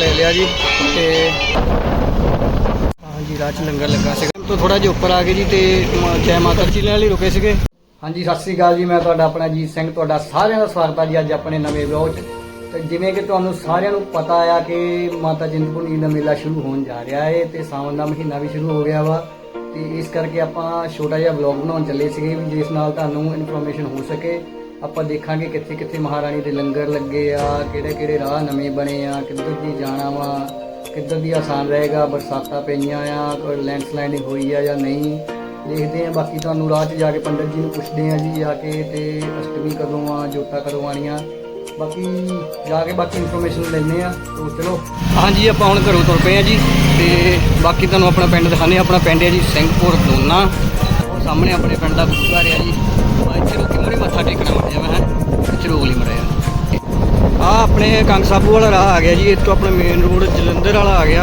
ਲੈ ਲਿਆ ਜੀ ਤੇ ਹਾਂਜੀ ਰਾਹ 'ਚ ਲੰਗਰ ਲੱਗਾ ਸੀਗਾ। ਤੋਂ ਥੋੜਾ ਜਿਹਾ ਉੱਪਰ ਆ ਗਏ ਜੀ ਤੇ ਜੈ ਮਾਤਾ ਜੀ ਲੈਣ ਲਈ ਰੁਕੇ ਸੀਗੇ। ਹਾਂਜੀ, ਸਤਿ ਸ੍ਰੀ ਅਕਾਲ ਜੀ, ਮੈਂ ਤੁਹਾਡਾ ਆਪਣਾ ਜੀਤ ਸਿੰਘ, ਤੁਹਾਡਾ ਸਾਰਿਆਂ ਦਾ ਸਵਾਗਤ ਹੈ ਜੀ ਅੱਜ ਆਪਣੇ ਨਵੇਂ ਵਲੌਗ 'ਚ। ਤੇ ਜਿਵੇਂ ਕਿ ਤੁਹਾਨੂੰ ਸਾਰਿਆਂ ਨੂੰ ਪਤਾ ਆ ਕਿ ਮਾਤਾ ਚਿੰਤਪੁਰਨੀ ਦਾ ਮੇਲਾ ਸ਼ੁਰੂ ਹੋਣ ਜਾ ਰਿਹਾ ਹੈ ਤੇ ਸਾਵਣ ਦਾ ਮਹੀਨਾ ਵੀ ਸ਼ੁਰੂ ਹੋ ਗਿਆ ਵਾ। ਤੇ ਇਸ ਕਰਕੇ ਆਪਾਂ ਛੋਟਾ ਜਿਹਾ ਵਲੌਗ ਬਣਾਉਣ ਚੱਲੇ ਸੀਗੇ ਜਿਸ ਨਾਲ ਤੁਹਾਨੂੰ ਇਨਫੋਰਮੇਸ਼ਨ ਹੋ ਸਕੇ। ਆਪਾਂ ਦੇਖਾਂਗੇ ਕਿੱਥੇ ਕਿੱਥੇ ਮਹਾਰਾਣੀ ਦੇ ਲੰਗਰ ਲੱਗੇ ਆ, ਕਿਹੜੇ ਕਿਹੜੇ ਰਾਹ ਨਵੇਂ ਬਣੇ ਆ, ਕਿੱਧਰ ਦੀ ਜਾਣਾ ਵਾ, ਕਿੱਧਰ ਦੀ ਆਸਾਨ ਰਹੇਗਾ, ਬਰਸਾਤਾਂ ਪਈਆਂ ਆ, ਕੋਈ ਲੈਂਡਸਲਾਈਡਿੰਗ ਹੋਈ ਆ ਜਾਂ ਨਹੀਂ, ਦੇਖਦੇ ਆ, ਬਾਕੀ ਤੁਹਾਨੂੰ ਰਾਹ 'ਚ ਜਾ ਕੇ ਪੰਡਤ ਜੀ ਨੂੰ ਪੁੱਛਦੇ ਆ ਜੀ ਜਾ ਕੇ ਤੇ ਅਸ਼ਟਮੀ ਕਦੋਂ ਆ, ਜੋਤਾਂ ਕਦੋਂ ਆਣੀਆਂ ਬਾਕੀ ਜਾ ਕੇ ਬਾਕੀ ਇਨਫੋਰਮੇਸ਼ਨ ਲੈਣੇ ਆ, ਤੋ ਚਲੋ। ਹਾਂਜੀ, ਆਪਾਂ ਹੁਣ ਘਰੋਂ ਤੁਰ ਪਏ ਆ ਜੀ, ਤੇ ਬਾਕੀ ਤੁਹਾਨੂੰ ਆਪਣਾ ਪਿੰਡ ਦਿਖਾਣੇ ਆਪਣਾ ਪਿੰਡ ਹੈ ਜੀ, ਸਿੰਘਪੁਰ ਦੋਨਾ। ਉਹ ਸਾਹਮਣੇ ਆਪਣੇ ਪਿੰਡ ਦਾ ਗੁਰਦੁਆਰਾ ਹੈ ਜੀ। ਮੱਥਾ ਟੇਕਣਾ ਮੜ ਜਾਵਾ ਹੈ? ਲਈ ਮੜਿਆ ਆ ਆਪਣੇ ਕੰਗ ਸਾਬੂ ਵਾਲਾ ਰਾਹ ਆ ਗਿਆ ਜੀ ਇੱਥੋਂ ਆਪਣਾ ਮੇਨ ਰੋਡ ਜਲੰਧਰ ਵਾਲਾ ਆ ਗਿਆ।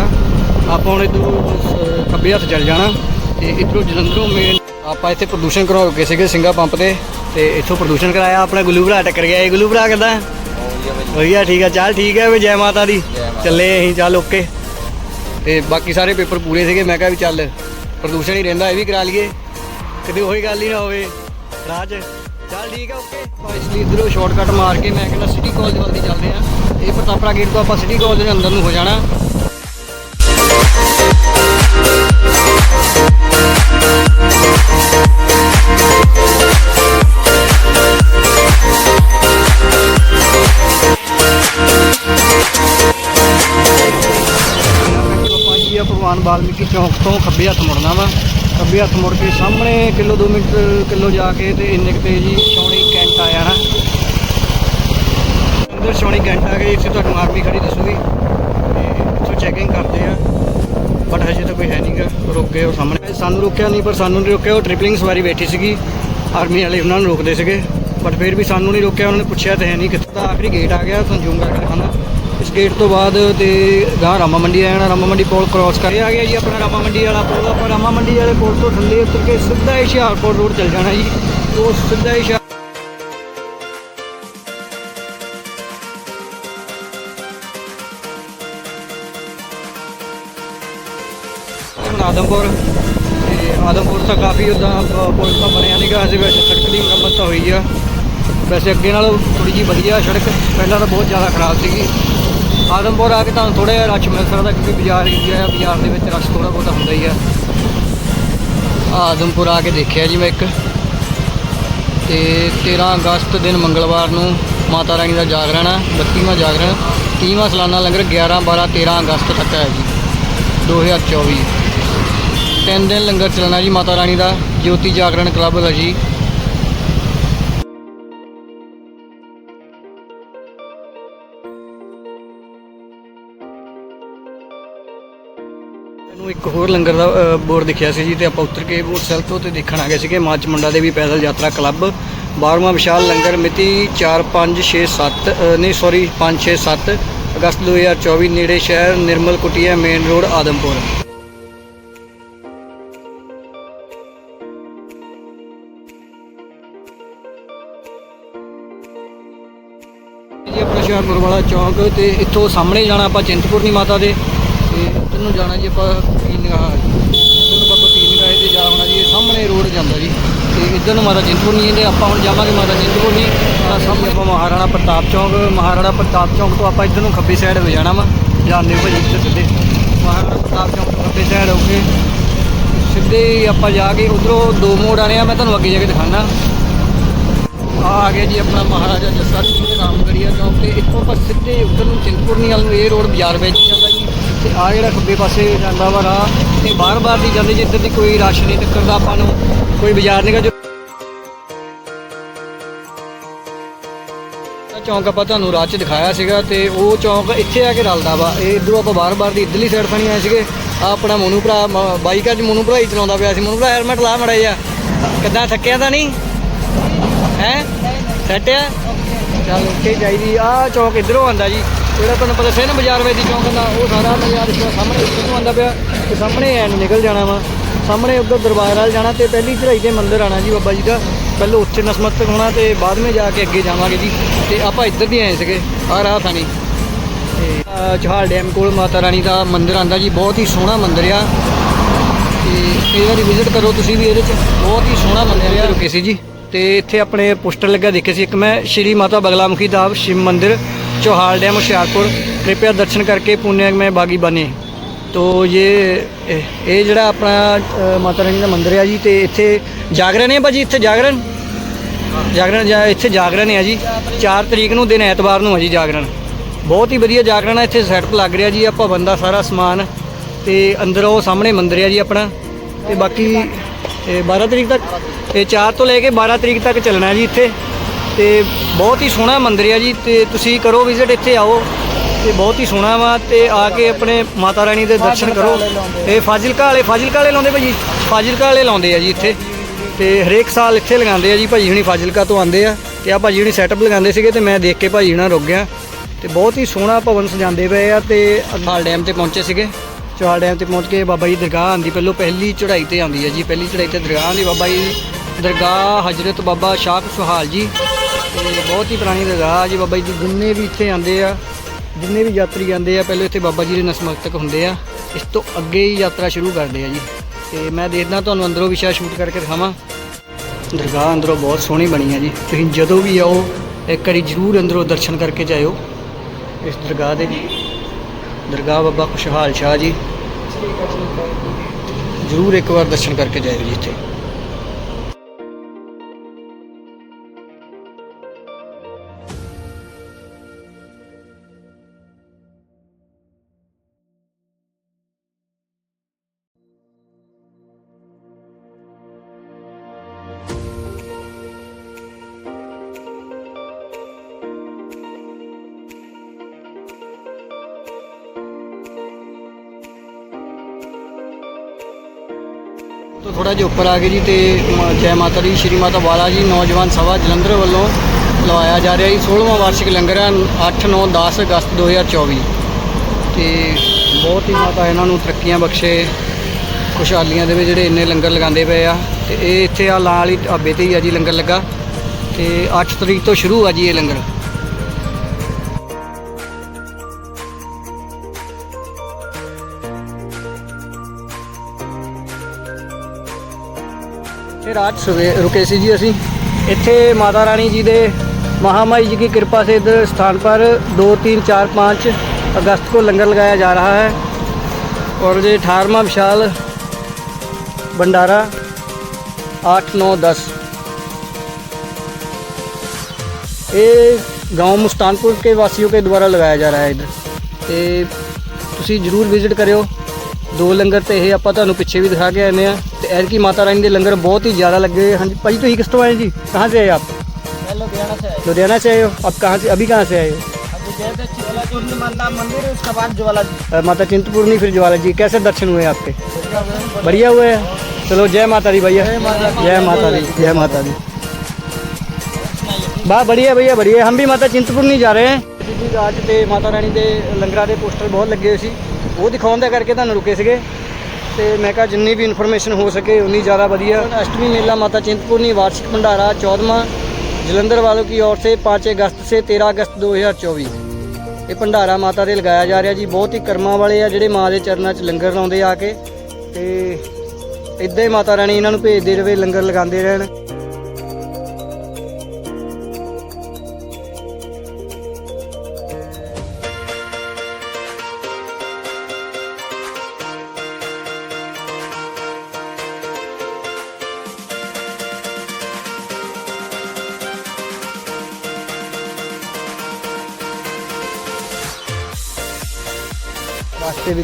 ਆਪਾਂ ਹੁਣ ਇਧਰੋਂ ਖੱਬੇ ਹੱਥ ਚੱਲ ਜਾਣਾ ਤੇ ਇਧਰੋਂ ਜਲੰਧਰੋਂ ਮੇਨ ਆਪਾਂ ਇੱਥੇ ਪ੍ਰਦੂਸ਼ਣ ਕਰਾਉ ਗਏ ਸੀਗੇ ਸਿੰਘਾ ਪੰਪ ਤੇ ਤੇ ਇੱਥੋਂ ਪ੍ਰਦੂਸ਼ਣ ਕਰਾਇਆ ਆਪਣਾ ਗੁੱਲੂ ਭਰਾ ਟੱਕਰ ਗਿਆ ਇਹ ਗੁੱਲੂ ਭਰਾ ਕਿੱਦਾਂ? ਵਧੀਆ ਠੀਕ ਆ ਚੱਲ ਠੀਕ ਹੈ ਵੀ ਜੈ ਮਾਤਾ ਦੀ। ਚੱਲੇ ਅਸੀਂ ਚੱਲ ਓਕੇ। ਤੇ ਬਾਕੀ ਸਾਰੇ ਪੇਪਰ ਪੂਰੇ ਸੀਗੇ ਮੈਂ ਕਿਹਾ ਵੀ ਚੱਲ ਪ੍ਰਦੂਸ਼ਣ ਹੀ ਰਹਿੰਦਾ ਇਹ ਵੀ ਕਰਾ ਲਈਏ। ਕਦੇ ਉਹੀ ਗੱਲ ਹੀ ਨਾ ਹੋਵੇ 'ਚ। ਚੱਲ ਠੀਕ ਆ ਓਕੇ ਆਪਾਂ ਇਸ ਲਈ ਇਧਰੋਂ ਸ਼ਾਰਟਕਟ ਮਾਰ ਕੇ ਮੈਂ ਕਹਿੰਦਾ ਸਿਟੀ ਕਾਲਜ ਵੱਲ ਦੀ ਚੱਲਦੇ ਆ। ਇਹ ਪ੍ਰਤਾਪਰਾ ਗੇਟ ਤੋਂ ਆਪਾਂ ਸਿਟੀ ਕਾਲਜ ਦੇ ਅੰਦਰ ਨੂੰ ਹੋ ਜਾਣਾ। ਭਗਵਾਨ ਵਾਲਮੀਕੀ ਚੌਂਕ ਤੋਂ ਖੱਬੇ ਹੱਥ ਮੁੜਨਾ ਵਾ। ਖੱਬੇ ਹੱਥ ਮੁੜ ਕੇ ਸਾਹਮਣੇ, ਕਿਲੋ 2 ਮਿੰਟ, ਕਿਲੋ ਜਾ ਕੇ ਤੇ ਇੰਨੇ ਕੁ ਤੇ ਜੀ ਸੋਹਣੀ ਕੈਂਟ ਆਇਆ ਜਾਣਾ ਅੰਦਰ ਸੋਹਣੀ ਕੈਂਟ ਆ ਗਈ, ਇੱਥੇ ਤੁਹਾਨੂੰ ਆਰਮੀ ਖੜੀ ਦੱਸੂਗੀ। ਤੇ ਇੱਥੋਂ ਚੈਕਿੰਗ ਕਰਦੇ ਆ ਬਟ ਹਜੇ ਤਾਂ ਕੋਈ ਹੈ ਨਹੀਂਗਾ ਰੁਕ ਗਏ ਉਹ ਸਾਹਮਣੇ। ਸਾਨੂੰ ਰੋਕਿਆ ਨਹੀਂ, ਪਰ ਸਾਨੂੰ ਨਹੀਂ ਰੋਕਿਆ, ਉਹ ਟ੍ਰਿਪਲਿੰਗ ਸਵਾਰੀ ਬੈਠੀ ਸੀਗੀ। ਆਰਮੀ ਵਾਲੇ ਉਹਨਾਂ ਨੂੰ ਰੋਕਦੇ ਸੀਗੇ ਬਟ ਫਿਰ ਵੀ ਸਾਨੂੰ ਨਹੀਂ ਰੋਕਿਆ, ਉਹਨਾਂ ਨੇ ਪੁੱਛਿਆ ਤਾਂ ਹੈ ਨਹੀਂ ਕਿੱਥੇ ਦਾ ਆਖਰੀ ਗੇਟ ਆ ਗਿਆ ਤੁਹਾਨੂੰ ਜ਼ੂਮ ਕਰਕੇ ਦਿਖਾਣਾ ਇਸ ਗੇਟ ਤੋਂ ਬਾਅਦ ਤੇ ਗਾਂ ਰਾਮਾ ਮੰਡੀ ਆ ਜਾਣਾ ਰਾਮਾ ਮੰਡੀ ਪੁਲ ਕ੍ਰਾਸ ਕਰ ਆ ਗਿਆ ਜੀ ਆਪਣਾ ਰਾਮਾ ਮੰਡੀ ਵਾਲਾ ਪੁਲ। ਆਪਾਂ ਰਾਮਾ ਮੰਡੀ ਵਾਲੇ ਪੁਲ ਤੋਂ ਥੱਲੇ ਉਤਰ ਕੇ ਸਿੱਧਾ ਹੀ ਹੁਸ਼ਿਆਰਪੁਰ ਰੋਡ ਚੱਲ ਜਾਣਾ ਜੀ। ਉਹ ਸਿੱਧਾ ਹੀ ਆਦਮਪੁਰ। ਤੇ ਆਦਮਪੁਰ ਤਾਂ ਕਾਫੀ ਉਦਾਂ ਪੁਲ ਤਾਂ ਬਣਿਆ ਨਹੀਂਗਾ ਅਜੇ ਵੈਸੇ ਸੜਕ ਦੀ ਮੁਰੰਮਤ ਤਾਂ ਹੋਈ ਆ। ਵੈਸੇ ਅੱਗੇ ਨਾਲੋਂ ਥੋੜੀ ਜੀ ਵਧੀਆ ਸੜਕ, ਪਹਿਲਾਂ ਤਾਂ ਬਹੁਤ ਜ਼ਿਆਦਾ ਖਰਾਬ ਸੀਗੀ। ਆਦਮਪੁਰ ਆ ਕੇ ਤੁਹਾਨੂੰ ਥੋੜਾ ਜਿਹਾ ਰਸ਼ ਮਿਲ ਸਕਦਾ ਕਿਉਂਕਿ ਬਾਜ਼ਾਰ ਏਰੀਆ ਆ ਬਾਜ਼ਾਰ ਦੇ ਵਿੱਚ ਰਸ਼ ਥੋੜਾ ਬਹੁਤਾ ਹੁੰਦਾ ਹੀ ਆ ਆਦਮਪੁਰ ਆ ਕੇ ਦੇਖਿਆ ਜੀ ਮੈਂ ਇੱਕ। ਤੇ 13 ਅਗਸਤ ਦਿਨ ਮੰਗਲਵਾਰ ਨੂੰ ਮਾਤਾ ਰਾਣੀ ਦਾ ਜਾਗਰਣ ਹੈ 32ਵਾਂ ਜਾਗਰਣ 30ਵਾਂ ਸਾਲਾਨਾ ਲੰਗਰ 11 12 13 ਅਗਸਤ ਤੱਕ ਹੈ ਜੀ 2024 ਤਿੰਨ ਦਿਨ ਲੰਗਰ ਚੱਲਣਾ ਜੀ ਮਾਤਾ ਰਾਣੀ ਦਾ, ਜੋਤੀ ਜਾਗਰਣ ਕਲੱਬ ਦਾ ਜੀ। ਇੱਕ ਹੋਰ ਲੰਗਰ ਦਾ ਬੋਰਡ ਦਿਖਿਆ ਸੀ ਜੀ ਤੇ ਆਪਾਂ ਉੱਤਰ ਕੇ ਮੋਟਰਸਾਈਕਲ ਤੋਂ ਤੇ ਦੇਖਣ ਆ ਗਏ ਸੀਗੇ ਮਾਚ ਮੰਡਾ ਦੇ ਵੀ ਪੈਦਲ ਯਾਤਰਾ ਕਲੱਬ। 12ਵਾਂ ਵਿਸ਼ਾਲ ਲੰਗਰ ਮਿਤੀ 4 5 6 7 ਨਹੀਂ ਸੌਰੀ 5 6 7 ਅਗਸਤ 2024 ਨੇੜੇ ਸ਼ਹਿਰ ਨਿਰਮਲ ਕੁਟੀਆ ਮੇਨ ਰੋਡ ਆਦਮਪੁਰ। ਜੀ, ਆਪਣਾ ਹੁਸ਼ਿਆਰਪੁਰ ਵਾਲਾ ਚੌਂਕ ਤੇ ਇੱਥੋਂ ਸਾਹਮਣੇ ਜਾਣਾ ਆਪਾਂ ਚਿੰਤਪੁਰਨੀ ਮਾਤਾ ਦੇ। ਇੱਧਰ ਨੂੰ ਜਾਣਾ ਜੀ ਆਪਾਂ ਕੀ ਨਿਗਾਹ ਇੱਧਰ ਨੂੰ ਆਪਾਂ ਕੀ ਨਿਗਾਹ ਤੇ ਜਾ ਹੋਣਾ ਜੀ ਸਾਹਮਣੇ ਰੋਡ ਜਾਂਦਾ ਜੀ। ਤੇ ਇੱਧਰ ਨੂੰ ਮਾਤਾ ਚਿੰਤਪੁਰਨੀ ਤੇ ਆਪਾਂ ਹੁਣ ਜਾਵਾਂਗੇ ਮਾਤਾ ਚਿੰਤਪੁਰਨੀ ਤਾਂ ਸਾਹਮਣੇ ਆਪਾਂ ਮਹਾਰਾਣਾ ਪ੍ਰਤਾਪ ਚੌਂਕ, ਮਹਾਰਾਣਾ ਪ੍ਰਤਾਪ ਚੌਂਕ ਤੋਂ ਆਪਾਂ ਇੱਧਰ ਨੂੰ ਖੱਬੀ ਸਾਈਡ ਹੋ ਜਾਣਾ ਵਾ। ਜਾਂਦੇ ਹੋ ਭਾਜੀ ਇੱਧਰ ਸਿੱਧੇ। ਮਹਾਰਾਣਾ ਪ੍ਰਤਾਪ ਚੌਂਕ ਤੋਂ ਖੱਬੇ ਸਾਈਡ ਹੋ ਕੇ। ਸਿੱਧੇ ਆਪਾਂ ਜਾ ਕੇ ਉਧਰੋਂ ਦੋ ਮੋੜ ਆਣੇ ਆ, ਮੈਂ ਤੁਹਾਨੂੰ ਅੱਗੇ ਜਾ ਕੇ ਦਿਖਾਣਾ ਆ ਆ ਗਿਆ ਜੀ ਆਪਣਾ ਮਹਾਰਾਜਾ ਜੱਸਾ ਸਿੰਘ ਦੇ ਰਾਮਗੜੀਆ ਚੌਂਕ ਤੇ। ਇੱਥੋਂ ਆਪਾਂ ਸਿੱਧੇ ਉੱਧਰ ਨੂੰ ਚਿੰਤਪੁਰਨੀ ਵੱਲ ਨੂੰ ਇਹ ਰੋਡ ਬਾਜ਼ਾਰ ਵਿੱਚ ਜਾਂਦਾ ਜੀ। ਤੇ ਆ ਜਿਹੜਾ ਖੱਬੇ ਪਾਸੇ ਜਾਂਦਾ ਵਾ ਰਾਹ ਤੇ ਬਾਰ-ਬਾਰ ਦੀ ਜਾਂਦੇ ਜਿੱਧਰ ਦੀ ਕੋਈ ਰਸ਼ ਨਹੀਂ ਟੱਕਰਦਾ ਆਪਾਂ ਨੂੰ ਕੋਈ ਬਾਜ਼ਾਰ ਨਹੀਂਗਾ ਜੋ ਚੌਂਕ ਆਪਾਂ ਤੁਹਾਨੂੰ ਰਾਹ 'ਚ ਦਿਖਾਇਆ ਸੀਗਾ ਤੇ ਉਹ ਚੌਂਕ ਇੱਥੇ ਆ ਕੇ ਰਲਦਾ ਵਾ। ਇਹ ਇਧਰੋਂ ਆਪਾਂ ਬਾਰ-ਬਾਰ ਦੀ ਇਧਰਲੀ ਸਾਈਡ ਨਹੀਂ ਆਏ ਸੀਗੇ। ਆ ਆਪਣਾ ਮੋਨੂ ਭਰਾ ਬਾਈਕ ਅੱਜ ਮੋਨੂ ਭਰਾ ਹੀ ਚਲਾਉਂਦਾ ਪਿਆ ਸੀ। ਮੋਨੂ ਭਰਾ ਹੈਲਮਟ ਲਾ ਮੜਾ ਜਾ ਕਿੱਦਾਂ ਥੱਕਿਆ ਤਾਂ ਨਹੀਂ? ਹੈ? ਸੈਟ ਆ ਚੱਲ ਓਕੇ ਚਾਹੀਦੀ ਆ ਚੌਂਕ ਇਧਰੋਂ ਆਂਦਾ ਜੀ। ਜਿਹੜਾ ਤੁਹਾਨੂੰ ਪਤਾ ਸੀ ਨਾ ਬਾਜ਼ਾਰ ਵੇਦੀ ਚੌਂਕ ਦਾ ਉਹ ਸਾਰਾ ਬਾਜ਼ਾਰ ਇਸ ਸਾਹਮਣੇ ਇੱਧਰ ਨੂੰ ਆਂਦਾ ਪਿਆ ਤੇ ਸਾਹਮਣੇ ਐਨ ਨਿਕਲ ਜਾਣਾ ਵਾ। ਸਾਹਮਣੇ ਉੱਧਰ ਦਰਬਾਰ ਵਾਲ ਜਾਣਾ ਤੇ ਪਹਿਲੀ ਚੜ੍ਹਾਈ ਤੇ ਮੰਦਿਰ ਆਣਾ ਜੀ ਬਾਬਾ ਜੀ ਦਾ। ਪਹਿਲਾਂ ਉੱਥੇ ਨਸਮਤਕ ਹੋਣਾ ਤੇ ਬਾਅਦ ਵਿੱਚ ਜਾ ਕੇ ਅੱਗੇ ਜਾਵਾਂਗੇ ਜੀ। ਤੇ ਆਪਾਂ ਇੱਧਰ ਦੀ ਆਏ ਸੀਗੇ ਆ ਰਾਹ ਥਾਣੀ। ਚੋਹਾਲ ਡੈਮ ਕੋਲ ਮਾਤਾ ਰਾਣੀ ਦਾ ਮੰਦਿਰ ਆਂਦਾ ਜੀ ਬਹੁਤ ਹੀ ਸੋਹਣਾ ਮੰਦਿਰ ਆ। ਤੇ ਕਈ ਵਾਰੀ ਵਿਜ਼ਿਟ ਕਰੋ ਤੁਸੀਂ ਵੀ ਇਹਦੇ 'ਚ ਬਹੁਤ ਹੀ ਸੋਹਣਾ ਮੰਦਿਰ ਆ। ਰੁਕੇ ਸੀ ਜੀ। ਤੇ ਇੱਥੇ ਆਪਣੇ ਪੋਸਟਰ ਲੱਗਾ ਦੇਖੇ ਸੀ ਇੱਕ ਮੈਂ ਸ਼੍ਰੀ ਮਾਤਾ ਬਗਲਾਮੁਖੀ ਦਾ ਸ਼ਿਵ ਮੰਦਿਰ। ਚੋਹਾਲ ਡੈਮ ਹੁਸ਼ਿਆਰਪੁਰ कृपया दर्शन करके पुण्य में बागी बने ਤੋ ਇਹ ਇਹ ਇਹ ਜਿਹੜਾ ਆਪਣਾ ਅ, ਮਾਤਾ ਰਾਣੀ ਦਾ ਮੰਦਿਰ ਆ ਜੀ ਤੇ ਇੱਥੇ ਜਾਗਰਣ ਹੈ ਭਾਜੀ ਇੱਥੇ ਜਾਗਰਣ ਜਾਗਰਣ ਜਾਂ ਇੱਥੇ ਜਾਗਰਣ ਹੈ ਜੀ 4 ਤਰੀਕ ਨੂੰ ਦਿਨ ਐਤਵਾਰ ਨੂੰ ਹੈ ਜੀ ਜਾਗਰਣ ਬਹੁਤ ਹੀ ਵਧੀਆ ਜਾਗਰਣ ਹੈ ਇੱਥੇ ਸੈਟਅਪ ਲੱਗ ਰਿਹਾ ਜੀ ਆਪਾਂ ਬੰਦਾ ਸਾਰਾ ਸਮਾਨ ਤੇ ਅੰਦਰ ਉਹ ਸਾਹਮਣੇ ਮੰਦਿਰ ਹੈ ਜੀ ਆਪਣਾ ਤੇ ਬਾਕੀ ਇਹ 12 ਤਰੀਕ ਤੱਕ ਇਹ 4 ਤੋਂ ਲੈ ਕੇ 12 ਤਰੀਕ ਤੱਕ ਚੱਲਣਾ ਜੀ ਇੱਥੇ ਤੇ ਬਹੁਤ ਹੀ ਸੋਹਣਾ ਮੰਦਿਰ ਹੈ ਜੀ ਤੇ ਤੁਸੀਂ ਕਰੋ ਵਿਜ਼ਿਟ ਇੱਥੇ ਆਓ ਤੇ ਬਹੁਤ ਹੀ ਸੋਹਣਾ ਵਾ ਤੇ ਆ ਕੇ ਆਪਣੇ ਮਾਤਾ ਰਾਣੀ ਦੇ ਦਰਸ਼ਨ ਕਰੋ। ਇਹ ਫਾਜ਼ਿਲਕਾ ਵਾਲੇ ਫਾਜ਼ਿਲਕਾ ਵਾਲੇ ਲਾਉਂਦੇ ਭਾਜੀ? ਫਾਜ਼ਿਲਕਾ ਵਾਲੇ ਲਾਉਂਦੇ ਆ ਜੀ ਇੱਥੇ। ਤੇ ਹਰੇਕ ਸਾਲ ਇੱਥੇ ਲਗਾਉਂਦੇ ਆ ਜੀ ਭਾਜੀ ਹੁਣੀ ਫਾਜ਼ਿਲਕਾ ਤੋਂ ਆਉਂਦੇ ਆ। ਤੇ ਆ ਭਾਜੀ ਹੁਣੀ ਸੈਟਅਪ ਲਗਾਉਂਦੇ ਸੀਗੇ ਤੇ ਮੈਂ ਦੇਖ ਕੇ ਭਾਜੀ ਹੁਣਾਂ ਰੁਕ ਗਿਆ। ਤੇ ਬਹੁਤ ਹੀ ਸੋਹਣਾ ਭਵਨ ਸਜਾਉਂਦੇ ਪਏ ਆ ਤੇ ਅਕਾਲ ਡੈਮ ਤੇ ਪਹੁੰਚੇ ਸੀਗੇ। ਚੌਹਾਲ ਡੈਮ ਤੇ ਪਹੁੰਚ ਕੇ ਬਾਬਾ ਜੀ ਦਰਗਾਹ ਆਂਦੀ ਪਹਿਲੋਂ ਪਹਿਲੀ ਚੜ੍ਹਾਈ ਤੇ ਆਉਂਦੀ ਹੈ ਜੀ ਪਹਿਲੀ ਚੜ੍ਹਾਈ ਤੇ ਦਰਗਾਹ ਆਂਦੀ ਬਾਬਾ ਜੀ ਦਰਗਾਹ ਹਜ਼ਰਤ ਬਾਬਾ ਸ਼ਾਹ ਸੁਹਾਲ ਜੀ। ਤੇ ਬਹੁਤ ਹੀ ਪੁਰਾਣੀ ਦਰਗਾਹ ਆ। ਜੀ ਬਾਬਾ ਜੀ ਜਿੰਨੇ ਵੀ ਇੱਥੇ ਆਉਂਦੇ ਆ, ਜਿੰਨੇ ਵੀ ਯਾਤਰੀ ਆਉਂਦੇ ਆ, ਪਹਿਲੇ ਇੱਥੇ ਬਾਬਾ ਜੀ ਦੇ ਨਸਮਸਤਕ ਹੁੰਦੇ ਆ। ਇਸ ਤੋਂ ਅੱਗੇ ਹੀ ਯਾਤਰਾ ਸ਼ੁਰੂ ਕਰਦੇ ਆ ਜੀ। ਤੇ ਮੈਂ ਦੇਖਦਾ ਤੁਹਾਨੂੰ ਅੰਦਰੋਂ ਵਿਸ਼ਾ ਸ਼ੂਟ ਕਰਕੇ ਦਿਖਾਵਾਂ। ਦਰਗਾਹ ਅੰਦਰੋਂ ਬਹੁਤ ਸੋਹਣੀ ਬਣੀ ਆ ਜੀ। ਤੁਸੀਂ ਜਦੋਂ ਵੀ ਆਓ, ਇੱਕ ਵਾਰੀ ਜ਼ਰੂਰ ਅੰਦਰੋਂ ਦਰਸ਼ਨ ਕਰਕੇ ਜਾਇਓ। ਇਸ ਦਰਗਾਹ ਦੇ ਦਰਗਾਹ ਬਾਬਾ ਖੁਸ਼ਹਾਲ ਸ਼ਾਹ ਜੀ। ਜ਼ਰੂਰ ਇੱਕ ਵਾਰ ਦਰਸ਼ਨ ਕਰਕੇ ਜਾਇਓ ਜੀ ਇੱਥੇ। ਤੋਂ ਉੱਪਰ ਆ ਗਏ ਜੀ ਤੇ ਮ- ਜੈ ਮਾਤਾ ਦੀ, ਸ਼੍ਰੀ ਮਾਤਾ ਬਾਲਾ ਜੀ ਨੌਜਵਾਨ ਸਭਾ ਜਲੰਧਰ ਵੱਲੋਂ ਲਵਾਇਆ ਜਾ ਰਿਹਾ ਜੀ। 16ਵਾਂ ਵਾਰਸ਼ਿਕ ਲੰਗਰ ਹੈ 8 9 10 ਅਗਸਤ 2024 ਤੇ ਬਹੁਤ ਹੀ ਮਾਤਾ ਇਹਨਾਂ ਨੂੰ ਤਰੱਕੀਆਂ ਬਖਸ਼ੇ, ਖੁਸ਼ਹਾਲੀਆਂ ਦੇ ਵਿੱਚ ਜਿਹੜੇ ਇੰਨੇ ਲੰਗਰ ਲਗਾਉਂਦੇ ਪਏ ਆ। ਤੇ ਇਹ ਇੱਥੇ ਆ, ਲਾਲ ਹੀ ਢਾਬੇ ਤੇ ਹੀ ਆ ਜੀ ਲੰਗਰ ਲੱਗਾ। ਤੇ 8 ਤਰੀਕ ਤੋਂ ਸ਼ੁਰੂ ਆ ਜੀ ਇਹ ਲੰਗਰ। ਰਾਤ ਸਵੇ रुके सी जी ਅਸੀਂ ਇੱਥੇ ਮਾਤਾ ਰਾਣੀ ਜੀ ਦੇ महामाई जी की कृपा से इधर स्थान पर दो तीन चार पाँच अगस्त को लंगर लगाया जा रहा है और ये अठारहवा विशाल भंडारा आठ नौ दस ये गांव मुस्तानपुर के वासियों के द्वारा लगाया जा रहा है इधर ਤੇ ਤੁਸੀਂ ਜਰੂਰ ਵਿਜ਼ਿਟ ਕਰਿਓ ਦੋ ਲੰਗਰ ਤੇ ਇਹ ਆਪਾਂ ਤੁਹਾਨੂੰ ਪਿੱਛੇ ਵੀ ਦਿਖਾ ਕੇ ਆਨੇ ਆ ਤੇ ਐਰਕੀ ਮਾਤਾ ਰਾਣੀ ਦੇ ਲੰਗਰ ਬਹੁਤ ਹੀ ਜ਼ਿਆਦਾ ਲੱਗੇ ਹੋਏ। ਹਾਂਜੀ ਭਾਜੀ ਤੁਸੀਂ ਕਿਸ ਤੋਂ ਆਏ ਜੀ ਕਹਾਂ ਸੇ ਆਏ ਆਪ मैं लुधियाना से आए लुधियाना से आए हो आप कहाँ से अभी कहाँ से आए हो अभी गए थे चिवला चूर्ण माता मंदिर है उसके बाद ज्वाला जी अ, माता चिंतपूर्णी फिर ज्वाला जी कैसे दर्शन हुए आपके बढ़िया हुए हैं चलो जय माता दी भैया जय माता दी जय माता दी बा बढ़िया भैया बढ़िया हम भी माता चिंतपूर्णी जा ਰਹੇ ਹਾਂ ਜੀ ਰਾਜ ਤੇ ਮਾਤਾ ਰਾਣੀ ਦੇ ਲੰਗਰਾਂ ਦੇ ਪੋਸਟਰ ਬਹੁਤ ਲੱਗੇ ਹੋਏ ਸੀ ਉਹ ਦਿਖਾਉਣ ਦਾ ਕਰਕੇ ਤੁਹਾਨੂੰ ਰੁਕੇ ਸੀਗੇ ਤੇ ਮੈਂ ਕਿਹਾ ਜਿੰਨੀ ਵੀ ਇਨਫੋਰਮੇਸ਼ਨ ਹੋ ਸਕੇ ਉਨੀ ਜ਼ਿਆਦਾ ਵਧੀਆ अष्टमी मेला माता चिंतपूर्णी वार्षिक भंडारा चौदहवा जलंधर वालों की ओर से 5 अगस्त से 13 अगस्त 2024 ਇਹ ਭੰਡਾਰਾ ਮਾਤਾ ਦੇ ਲਗਾਇਆ ਜਾ ਰਿਹਾ ਜੀ ਬਹੁਤ ਹੀ ਕਰਮਾਂ ਵਾਲੇ ਆ ਜਿਹੜੇ ਮਾਂ ਦੇ ਚਰਨਾਂ 'ਚ ਲੰਗਰ ਲਾਉਂਦੇ ਆ ਕੇ ਤੇ ਇਦਾਂ ਹੀ ਮਾਤਾ ਰਾਣੀ ਇਹਨਾਂ ਨੂੰ ਭੇਜਦੇ ਰਵੇ ਲੰਗਰ ਲਗਾਉਂਦੇ ਰਹਿਣ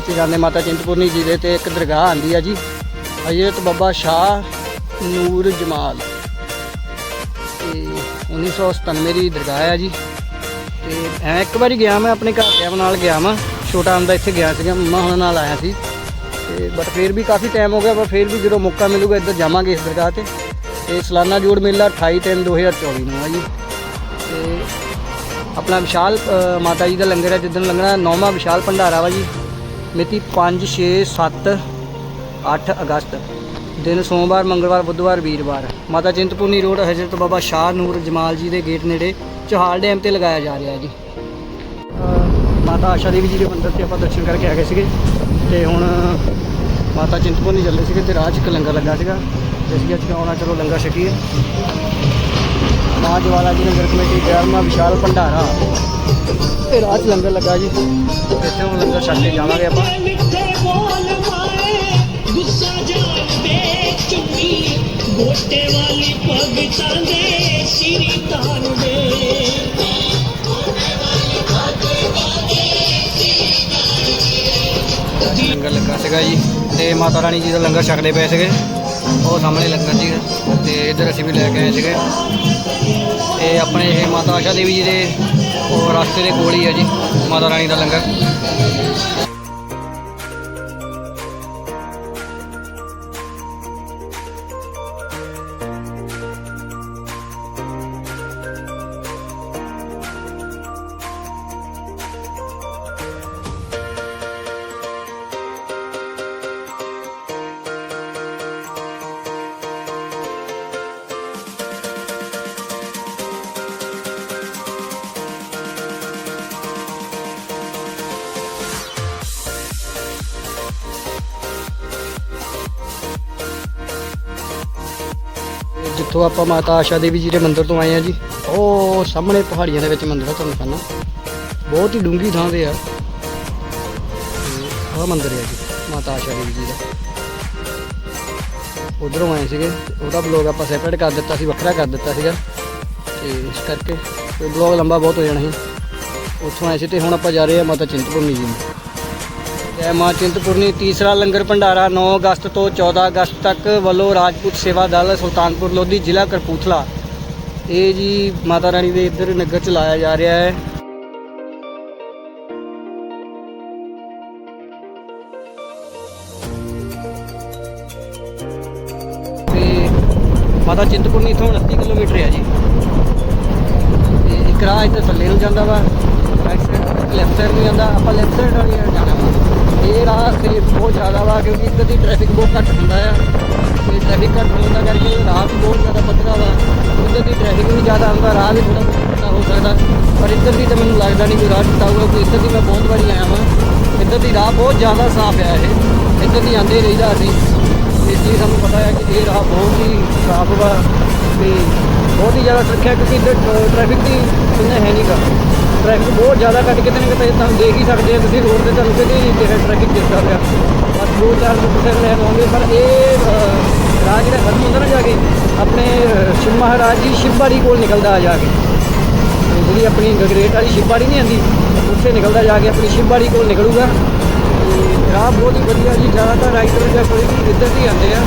ਵਿੱਚ ਜਾਂਦੇ ਮਾਤਾ ਚਿੰਤਪੁਰਨੀ ਜੀ ਦੇ ਤੇ ਇੱਕ ਦਰਗਾਹ ਆਂਦੀ ਆ ਜੀ। ਹਜ਼ਰਤ ਬਾਬਾ ਸ਼ਾਹ ਨੂਰ ਜਮਾਲ। ਤੇ 1997 ਦੀ ਦਰਗਾਹ ਆ ਜੀ। ਤੇ ਐ ਇੱਕ ਵਾਰੀ ਗਿਆ ਮੈਂ ਆਪਣੇ ਘਰਦਿਆਂ ਨਾਲ ਗਿਆ ਮੈਂ ਛੋਟਾ ਹੁੰਦਾ ਇੱਥੇ ਗਿਆ ਸੀਗਾ, ਮੰਮਾ ਹੁਣਾਂ ਨਾਲ ਆਇਆ ਸੀ। ਤੇ ਬਟ ਫਿਰ ਵੀ ਕਾਫੀ ਟਾਈਮ ਹੋ ਗਿਆ ਪਰ ਫਿਰ ਵੀ ਜਦੋਂ ਮੌਕਾ ਮਿਲੂਗਾ ਇੱਧਰ ਜਾਵਾਂਗੇ ਇਸ ਦਰਗਾਹ ਤੇ। ਤੇ ਸਾਲਾਨਾ ਜੋੜ ਮੇਲਾ 28 ਤਿੰਨ 2024 ਨੂੰ ਆ ਜੀ। ਤੇ ਆਪਣਾ ਵਿਸ਼ਾਲ ਮਾਤਾ ਜੀ ਦਾ ਲੰਗਰ ਹੈ ਜਿੱਦਣ ਲੰਗਣਾ ਨੌਵਾਂ ਵਿਸ਼ਾਲ ਭੰਡਾਰਾ ਵਾ ਜੀ। ਮਿਤੀ 5 6 7 8 ਅਗਸਤ। ਦਿਨ ਸੋਮਵਾਰ, ਮੰਗਲਵਾਰ, ਬੁੱਧਵਾਰ, ਵੀਰਵਾਰ। ਮਾਤਾ ਚਿੰਤਪੁਰਨੀ ਰੋਡ, ਹਜ਼ਰਤ ਬਾਬਾ ਸ਼ਾਹ ਨੂਰ ਜਮਾਲ ਜੀ ਦੇ ਗੇਟ ਨੇੜੇ ਚੋਹਾਲ ਡੈਮ ਤੇ ਲਗਾਇਆ ਜਾ ਰਿਹਾ ਜੀ। ਮਾਤਾ ਆਸ਼ਾ ਦੇਵੀ ਜੀ ਦੇ ਮੰਦਿਰ ਤੇ ਆਪਾਂ ਦਰਸ਼ਨ ਕਰਕੇ ਆ ਗਏ ਸੀਗੇ। ਤੇ ਹੁਣ ਮਾਤਾ ਚਿੰਤਪੁਰਨੀ ਚੱਲੇ ਸੀਗੇ ਤੇ ਰਾਹ 'ਚ ਇੱਕ ਲੰਗਰ ਲੱਗਾ ਸੀਗਾ। ਤੇ ਅਸੀਂ ਅੱਜ ਆਉਣਾ, ਚਲੋ ਲੰਗਰ ਛਕੀਏ। ਮਾਂ ਜਵਾਲਾ ਜੀ ਲੰਗਰ ਕਮੇਟੀ ਗਿਆਰਵਾਂ ਵਿਸ਼ਾਲ ਭੰਡਾਰਾ। ਤੇ ਰਾਹ ਲੰਗਰ ਲੱਗਾ ਜੀ। ਇੱਥੇ ਹੁਣ ਲੰਗਰ ਛਕ ਕੇ ਜਾਵਾਂਗੇ ਆਪਾਂ। ਗੋਟੇ ਵਾਲੀ ਭਗਤਾਂ ਦੇ ਸਿਰੀ ਤਾਨ ਦੇ ਲੰਗਰ ਲੱਗਾ ਸੀਗਾ ਜੀ। ਤੇ ਮਾਤਾ ਰਾਣੀ ਜੀ ਦਾ ਲੰਗਰ ਛਕਦੇ ਪਏ ਸੀਗੇ। ਉਹ ਸਾਹਮਣੇ ਲੰਗਰ ਜੀ। ਤੇ ਇੱਧਰ ਅਸੀਂ ਵੀ ਲੈ ਕੇ ਆਏ ਸੀਗੇ। ਤੇ ਆਪਣੇ ਇਹ ਮਾਤਾ ਆਸ਼ਾ ਦੇਵੀ ਜੀ ਦੇ ਉਹ ਰਸਤੇ ਦੇ ਕੋਲ ਹੀ ਹੈ ਜੀ, ਮਾਤਾ ਰਾਣੀ ਦਾ ਲੰਗਰ। ਜਿੱਥੋਂ ਆਪਾਂ ਮਾਤਾ ਆਸ਼ਾ ਦੇਵੀ ਜੀ ਦੇ ਮੰਦਿਰ ਤੋਂ ਆਏ ਆ ਜੀ। ਉਹ ਸਾਹਮਣੇ ਪਹਾੜੀਆਂ ਦੇ ਵਿੱਚ ਮੰਦਿਰ ਆ ਤੁਹਾਨੂੰ ਕਹਿੰਦਾ। ਬਹੁਤ ਹੀ ਡੂੰਘੀ ਥਾਂ ਤੇ ਆ। ਆਹ ਮੰਦਿਰ ਹੈ ਜੀ, ਮਾਤਾ ਆਸ਼ਾ ਦੇਵੀ ਜੀ ਦਾ। ਉਧਰੋਂ ਆਏ ਸੀਗੇ। ਉਹਦਾ ਬਲੌਗ ਆਪਾਂ ਸੈਪਰੇਟ ਕਰ ਦਿੱਤਾ ਸੀ, ਵੱਖਰਾ ਕਰ ਦਿੱਤਾ ਸੀਗਾ। ਤੇ ਇਸ ਕਰਕੇ ਤੇ ਬਲੌਗ ਲੰਬਾ ਬਹੁਤ ਹੋ ਜਾਣਾ ਸੀ। ਉੱਥੋਂ ਆਏ ਸੀ ਤੇ ਹੁਣ ਆਪਾਂ ਜਾ ਰਹੇ ਆ ਮਾਤਾ ਚਿੰਤਪੁਰਨੀ ਜੀ ਨੂੰ। ਜੈ ਮਾਂ ਚਿੰਤਪੁਰਨੀ, ਤੀਸਰਾ ਲੰਗਰ ਭੰਡਾਰਾ 9 ਅਗਸਤ ਤੋਂ 14 ਅਗਸਤ ਤੱਕ ਵੱਲੋਂ ਰਾਜਪੂਤ ਸੇਵਾ ਦਲ ਸੁਲਤਾਨਪੁਰ ਲੋਧੀ ਜ਼ਿਲ੍ਹਾ ਕਰਪੂਥਲਾ ਇਹ ਜੀ ਮਾਤਾ ਰਾਣੀ ਦੇ ਇੱਧਰ ਨਗਰ ਚ ਲਾਇਆ ਜਾ ਰਿਹਾ ਹੈ। ਤੇ ਮਾਤਾ ਚਿੰਤਪੁਰਨੀ ਇੱਥੋਂ 29 ਕਿਲੋਮੀਟਰ ਹੈ ਜੀ। ਤੇ ਇੱਕ ਰਾਹ ਇੱਥੇ ਥੱਲੇ ਨੂੰ ਜਾਂਦਾ ਵਾ ਰਾਈਟ ਸਾਈਡ ਲੈਫਟ ਸਾਈਡ ਨੂੰ ਜਾਂਦਾ, ਆਪਾਂ ਲੈਫਟ ਸਾਈਡ ਵਾਲੀ ਜਾਣਾ ਵਾ। ਇਹ ਰਾਹ ਸੇਫ ਬਹੁਤ ਜ਼ਿਆਦਾ ਵਾ ਕਿਉਂਕਿ ਇੱਧਰ ਦੀ ਟ੍ਰੈਫਿਕ ਬਹੁਤ ਘੱਟ ਹੁੰਦਾ ਆ। ਤੇ ਟ੍ਰੈਫਿਕ ਘੱਟ ਹੋਣ ਦਾ ਕਰਕੇ ਰਾਹ ਵੀ ਬਹੁਤ ਜ਼ਿਆਦਾ ਪੱਧਰਾ ਵਾ। ਉੱਧਰ ਦੀ ਟ੍ਰੈਫਿਕ ਵੀ ਜ਼ਿਆਦਾ ਹੁੰਦਾ, ਰਾਹ ਵੀ ਥੋੜਾ ਟੁੱਟਾ ਹੋ ਸਕਦਾ। ਪਰ ਇੱਧਰ ਦੀ ਤਾਂ ਮੈਨੂੰ ਲੱਗਦਾ ਨਹੀਂ ਕੋਈ ਰਾਹ ਟੁੱਟਾ ਹੋਊਗਾ, ਕਿਉਂਕਿ ਇੱਧਰ ਦੀ ਮੈਂ ਬਹੁਤ ਵਾਰੀ ਆਇਆ ਵਾਂ। ਇੱਧਰ ਦੀ ਰਾਹ ਬਹੁਤ ਜ਼ਿਆਦਾ ਸਾਫ਼ ਆ ਇਹ। ਇੱਧਰ ਦੀ ਆਂਦੇ ਰਹੀਦਾ ਅਸੀਂ। ਇਸ ਲਈ ਸਾਨੂੰ ਪਤਾ ਹੈ ਕਿ ਇਹ ਰਾਹ ਬਹੁਤ ਹੀ ਸਾਫ਼ ਵਾ ਤੇ ਬਹੁਤ ਹੀ ਜ਼ਿਆਦਾ ਸੁਰੱਖਿਆ, ਕਿਉਂਕਿ ਇੱਧਰ ਟ੍ਰੈਫਿਕ ਦੀ ਇੰਨਾ ਹੈ ਨਹੀਂਗਾ ਟ੍ਰੈਫਿਕ ਬਹੁਤ ਜ਼ਿਆਦਾ ਘੱਟ, ਕਿਤੇ ਨਾ ਕਿਤੇ ਤੁਹਾਨੂੰ ਦੇਖ ਹੀ ਸਕਦੇ ਆ ਤੁਸੀਂ ਰੋਡ ਤੇ ਤੁਹਾਨੂੰ ਕਿਤੇ ਨਹੀਂ ਜਿਹੜਾ ਟ੍ਰੈਫਿਕ ਦਿਸਦਾ ਪਿਆ ਬਸ ਦੋ ਚਾਰ ਮੋਟਰਸਾਈਕਲ ਲੈ ਆਉਂਦੇ, ਪਰ ਇਹ ਰਾਹ ਜਿਹੜਾ ਖਤਮ ਹੁੰਦਾ ਨਾ ਜਾ ਕੇ, ਆਪਣੇ ਸ਼ਿਵ ਮਹਾਰਾਜ ਜੀ ਸ਼ਿਵਬਾੜੀ ਕੋਲ ਨਿਕਲਦਾ ਆ ਜਾ ਕੇ। ਜਿਹੜੀ ਆਪਣੀ ਗਗਰੇਟ ਵਾਲੀ ਸ਼ਿਵਬਾੜੀ ਨਹੀਂ ਆਂਦੀ, ਉੱਥੇ ਨਿਕਲਦਾ ਜਾ ਕੇ ਆਪਣੀ ਸ਼ਿਵਬਾੜੀ ਕੋਲ ਨਿਕਲੂਗਾ। ਤੇ ਰਾਹ ਬਹੁਤ ਹੀ ਵਧੀਆ ਜੀ, ਜ਼ਿਆਦਾਤਰ ਰਾਈਡਰ ਜਾਂ ਕੋਈ ਵੀ ਇੱਧਰ ਦੀ ਆਉਂਦੇ ਆ।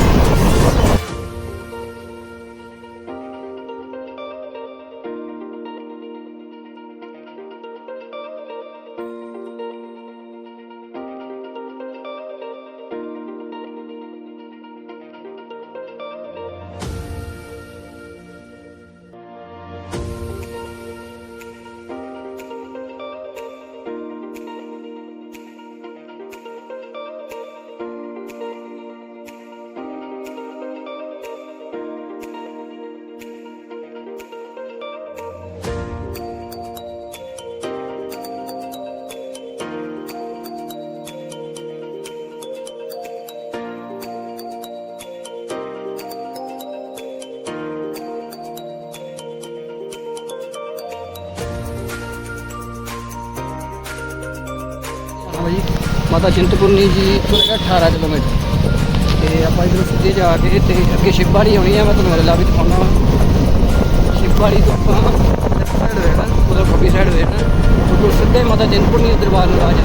ਮਾਤਾ ਚਿੰਤਪੁਰਨੀ ਜੀ ਤੋਂ ਹੈਗਾ 18 ਕਿਲੋਮੀਟਰ। ਤੇ ਆਪਾਂ ਇਧਰੋਂ ਸਿੱਧੇ ਜਾ ਕੇ ਤੇ ਅੱਗੇ ਸ਼ਿਵਬਾੜੀ ਆਉਣੀ ਆ, ਮੈਂ ਤੁਹਾਨੂੰ ਅਗਲਾ ਵੀ ਦਿਖਾਉਣਾ ਵਾ। ਸ਼ਿਵਬਾੜੀ ਤੋਂ ਆਪਾਂ ਲੈਫਟ ਸਾਈਡ ਵੇਖਣਾ ਉਧਰ ਖੱਬੀ ਸਾਈਡ ਵੇਖਣਾ ਉਧਰ ਸਿੱਧੇ ਮਾਤਾ ਚਿੰਤਪੁਰਨੀ ਦੇ ਦਰਬਾਰ ਨੂੰ ਆ। ਜਾ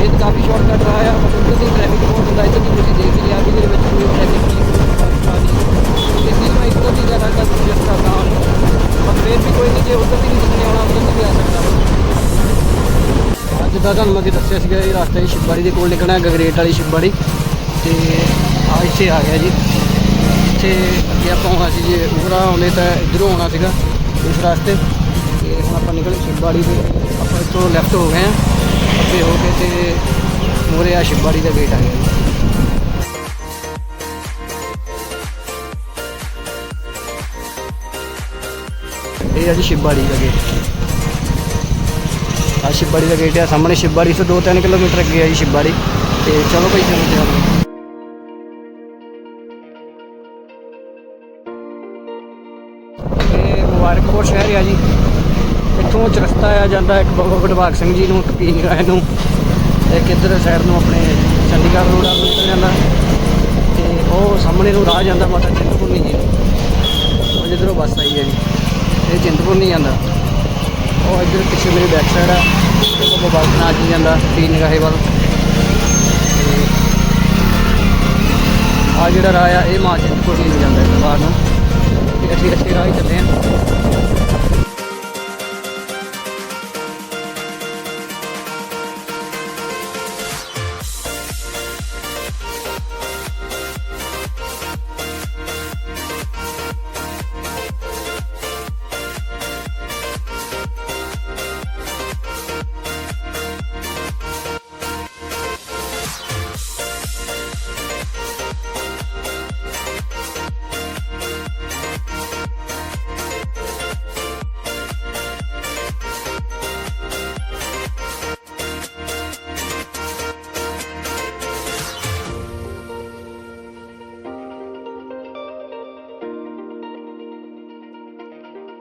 ਇਹ ਤਾਂ ਕਾਫੀ ਸ਼ਾਰਟਕਟ ਰਹਾ ਆ ਪਰ ਉੱਧਰ ਦੀ ਟ੍ਰੈਫਿਕ ਬਹੁਤ ਹੁੰਦਾ, ਇੱਧਰ ਤੁਸੀਂ ਦੇਖ ਲਿਆ ਵੀ ਇਹਦੇ ਵਿੱਚ ਕੋਈ ਟ੍ਰੈਫਿਕ ਨਹੀਂ ਇਸ ਲਈ ਮੈਂ ਇੱਧਰ ਦੀ ਜ਼ਿਆਦਾ ਕਰ ਸੁਜੈਸਟ ਕਰਦਾ ਹਾਂ ਪਰ ਫਿਰ ਵੀ ਕੋਈ ਨਹੀਂ ਜੇ ਉੱਧਰ ਦੀ ਨਹੀਂ ਕਿਸੇ ਆਉਣਾ, ਉੱਧਰ ਦੀ ਵੀ ਆ ਸਕਦਾ। ਜਿੱਦਾਂ ਤੁਹਾਨੂੰ ਮੈਂ ਅੱਗੇ ਦੱਸਿਆ ਸੀਗਾ, ਇਹ ਰਸਤਾ ਜੀ ਸ਼ਿਵਬਾੜੀ ਦੇ ਕੋਲ ਨਿਕਲਣਾ ਹੈ ਗਗਰੇਟ ਵਾਲੀ ਸ਼ਿਵਬਾੜੀ ਤੇ ਆ ਇੱਥੇ ਆ ਗਿਆ ਜੀ। ਇੱਥੇ ਅੱਗੇ ਆਪਾਂ ਆਉਣਾ ਸੀ ਜੇ ਉਗਰਾ ਆਉਂਦੇ ਤਾਂ ਇਧਰੋਂ ਆਉਣਾ ਸੀਗਾ, ਇਸ ਰਸਤੇ। ਤੇ ਹੁਣ ਆਪਾਂ ਨਿਕਲੇ ਸ਼ਿਵਬਾੜੀ ਦੇ, ਆਪਾਂ ਇੱਥੋਂ ਲੈਫਟ ਹੋ ਗਏ ਹਾਂ। ਅੱਗੇ ਹੋ ਕੇ ਤੇ ਮੋਰੇ ਆ ਸ਼ਿਵਬਾੜੀ ਦਾ ਗੇਟ ਆ ਗਿਆ ਜੀ। ਇਹ ਆ ਜੀ ਸ਼ਿਵਬਾੜੀ ਦਾ ਗੇਟ ਆ ਸ਼ਿਵਬਾੜੀ ਦਾ ਗੇਟ ਆ, ਸਾਹਮਣੇ ਸ਼ਿਵਬਾੜੀ ਤੋਂ 2-3 ਕਿਲੋਮੀਟਰ ਅੱਗੇ ਆ ਜੀ ਸ਼ਿਵਬਾੜੀ ਤੇ ਚਲੋ ਭਾਈ, ਚਲੋ ਜੀ ਇਹ ਮੁਬਾਰਕਪੁਰ ਸ਼ਹਿਰ ਆ ਜੀ। ਇੱਥੋਂ ਚਰਸਤਾ ਆ ਜਾਂਦਾ ਇੱਕ ਬਾਬਾ ਗੁਰਬਾਗ ਸਿੰਘ ਜੀ ਨੂੰ, ਇੱਕ ਕਪੀਨ ਰਾਏ ਨੂੰ। ਇੱਕ ਇੱਧਰ ਸਾਈਡ ਨੂੰ ਆਪਣੇ ਚੰਡੀਗੜ੍ਹ ਰੋਡ ਵੱਲ ਨੂੰ ਜਾਂਦਾ। ਤੇ ਉਹ ਸਾਹਮਣੇ ਨੂੰ ਰਾਹ ਜਾਂਦਾ ਮਾਤਾ ਚਿੰਤਪੁਰਨੀ ਜੀ ਨੂੰ। ਉਹ ਜਿੱਧਰੋਂ ਬੱਸ ਆਈ ਹੈ ਜੀ। ਇਹ ਚਿੰਤਪੁਰਨੀ ਜਾਂਦਾ। ਉਹ ਇੱਧਰ ਪਿੱਛੇ ਮੇਰੀ ਬੈਕ ਸਾਈਡ ਆ। ਤੇ ਬਾਬਾ ਨਾਲ ਜੀ ਜਾਂਦਾ ਪੀਰ ਨਿਗਾਹੇ ਵੱਲ। ਆ ਜਿਹੜਾ ਰਾਹ ਆ, ਇਹ ਮਾਂ ਚਿੰਤਪੁਰਨੀ ਨੂੰ ਜਾਂਦਾ ਹੈ ਬਾਹਰ ਨੂੰ। ਤੇ ਅਸੀਂ ਅੱਛੇ ਰਾਹ ਹੀ ਚੱਲੇ ਆ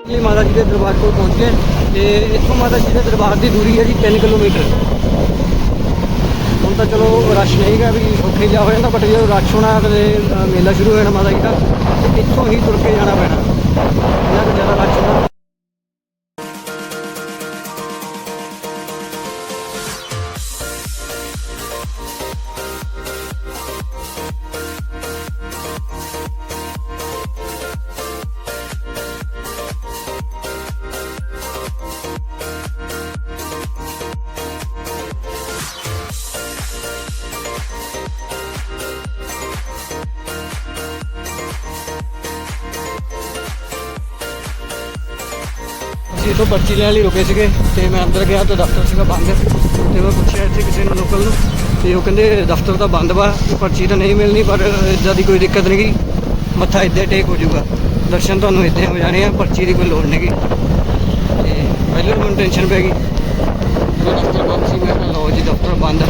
ਇਹ ਮਾਤਾ ਜੀ ਦੇ ਦਰਬਾਰ ਕੋਲ ਪਹੁੰਚੇ ਗਏ ਤੇ ਇੱਥੋਂ ਮਾਤਾ ਜੀ ਦੇ ਦਰਬਾਰ ਦੀ ਦੂਰੀ ਹੈ ਜੀ 3 ਕਿਲੋਮੀਟਰ। ਹੁਣ ਤਾਂ ਚਲੋ ਰਸ਼ ਨਹੀਂ ਗਾ ਵੀ ਔਖੇ ਜਾ ਹੋ ਜਾਂਦਾ ਬਟ ਜਦੋਂ ਰਸ਼ ਹੋਣਾ ਤੇ ਮੇਲਾ ਸ਼ੁਰੂ ਹੋ ਜਾਣਾ ਮਾਤਾ ਜੀ ਦਾ, ਤੇ ਇੱਥੋਂ ਹੀ ਤੁਰ ਕੇ ਜਾਣਾ ਪੈਣਾ। ਇੰਨਾ ਜ਼ਿਆਦਾ ਰਸ਼ ਤੋਂ ਪਰਚੀ ਲੈਣ ਲਈ ਰੁਕੇ ਸੀਗੇ ਤੇ ਮੈਂ ਅੰਦਰ ਗਿਆ ਤਾਂ ਦਫ਼ਤਰ ਸੀਗਾ ਬੰਦ ਤੇ ਮੈਂ ਪੁੱਛਿਆ ਇੱਥੇ ਕਿਸੇ ਨੂੰ ਲੋਕਲ ਨੂੰ ਤੇ ਉਹ ਕਹਿੰਦੇ ਦਫ਼ਤਰ ਤਾਂ ਬੰਦ ਵਾ ਪਰਚੀ ਤਾਂ ਨਹੀਂ ਮਿਲਣੀ, ਪਰ ਇਦਾਂ ਦੀ ਕੋਈ ਦਿੱਕਤ ਨਹੀਂ ਗੀ ਮੱਥਾ ਇੱਦਾਂ ਟੇਕ ਹੋ ਜਾਊਗਾ। ਦਰਸ਼ਨ ਤੁਹਾਨੂੰ ਇੱਦਾਂ ਹੋ ਜਾਣੇ ਆ, ਪਰਚੀ ਦੀ ਕੋਈ ਲੋੜ ਨਹੀਂ ਗੀ ਤੇ ਪਹਿਲਾਂ ਮੈਨੂੰ ਟੈਨਸ਼ਨ ਪੈ ਗਈ। ਮੈਂ ਦਫ਼ਤਰ ਬੰਦ ਸੀ, ਮੈਂ ਕਿਹਾ ਲਓ ਜੀ ਦਫ਼ਤਰ ਬੰਦ। ਹੈ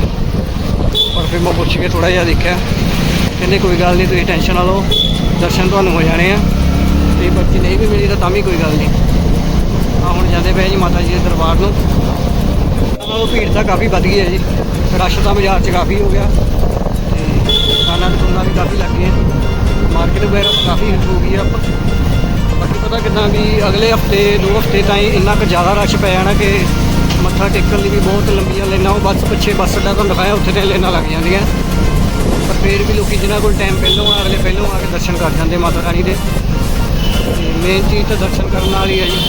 ਪਰ ਫਿਰ ਮੈਂ ਪੁੱਛ ਕੇ ਥੋੜਾ ਜਿਹਾ ਦੇਖਿਆ। ਕਹਿੰਦੇ ਕੋਈ ਗੱਲ ਨਹੀਂ, ਤੁਸੀਂ ਟੈਨਸ਼ਨ ਨਾ ਲਓ। ਦਰਸ਼ਨ ਤੁਹਾਨੂੰ ਹੋ ਜਾਣੇ ਆ। ਤੇ ਪਰਚੀ ਨਹੀਂ ਵੀ ਮਿਲੀ ਤਾਂ ਤਾਂ ਵੀ ਕੋਈ ਗੱਲ ਨਹੀਂ। ਆ ਹੁਣ ਜਾਂਦੇ ਪਏ ਜੀ ਮਾਤਾ ਜੀ ਦੇ ਦਰਬਾਰ ਨੂੰ। ਨਾਲੋਂ ਭੀੜ ਤਾਂ ਕਾਫੀ ਵੱਧ ਗਈ ਹੈ ਜੀ। ਰਸ਼ ਤਾਂ ਬਾਜ਼ਾਰ 'ਚ ਕਾਫੀ ਹੋ ਗਿਆ। ਤੇ ਦੁਕਾਨਾਂ ਦੁਕਾਨਾਂ ਵੀ ਕਾਫੀ ਲੱਗ ਗਈਆਂ। ਮਾਰਕੀਟ ਵਗੈਰਾ ਕਾਫੀ ਹੋ ਗਈ ਆ। ਬਾਕੀ ਪਤਾ ਕਿਦਾਂ ਵੀ ਅਗਲੇ ਹਫ਼ਤੇ, ਦੋ ਹਫ਼ਤੇ ਤਾਈਂ ਇੰਨਾ ਕੁ ਜ਼ਿਆਦਾ ਰਸ਼ ਪੈ ਜਾਣਾ ਕਿ ਮੱਥਾ ਟੇਕਣ ਲਈ ਵੀ ਬਹੁਤ ਲੰਬੀਆਂ ਲਾਈਨਾਂ, ਉਹ ਬੱਸ ਪਿੱਛੇ ਬੱਸ ਅੱਡਾ ਤੁਹਾਨੂੰ ਦਿਖਾਇਆ, ਉੱਥੇ ਤੇ ਲਾਈਨਾਂ ਲੱਗ ਜਾਂਦੀਆਂ। ਪਰ ਫਿਰ ਵੀ ਲੋਕੀ ਜਿਨ੍ਹਾਂ ਕੋਲ ਟਾਈਮ ਪਹਿਲਾਂ ਆ, ਅਗਲੇ ਪਹਿਲਾਂ ਆ ਕੇ ਦਰਸ਼ਨ ਕਰ ਜਾਂਦੇ ਮਾਤਾ ਰਾਣੀ ਦੇ। ਮੇਨ ਚੀਜ਼ ਤਾਂ ਦਰਸ਼ਨ ਕਰਨ ਵਾਲੀ ਹੈ ਜੀ।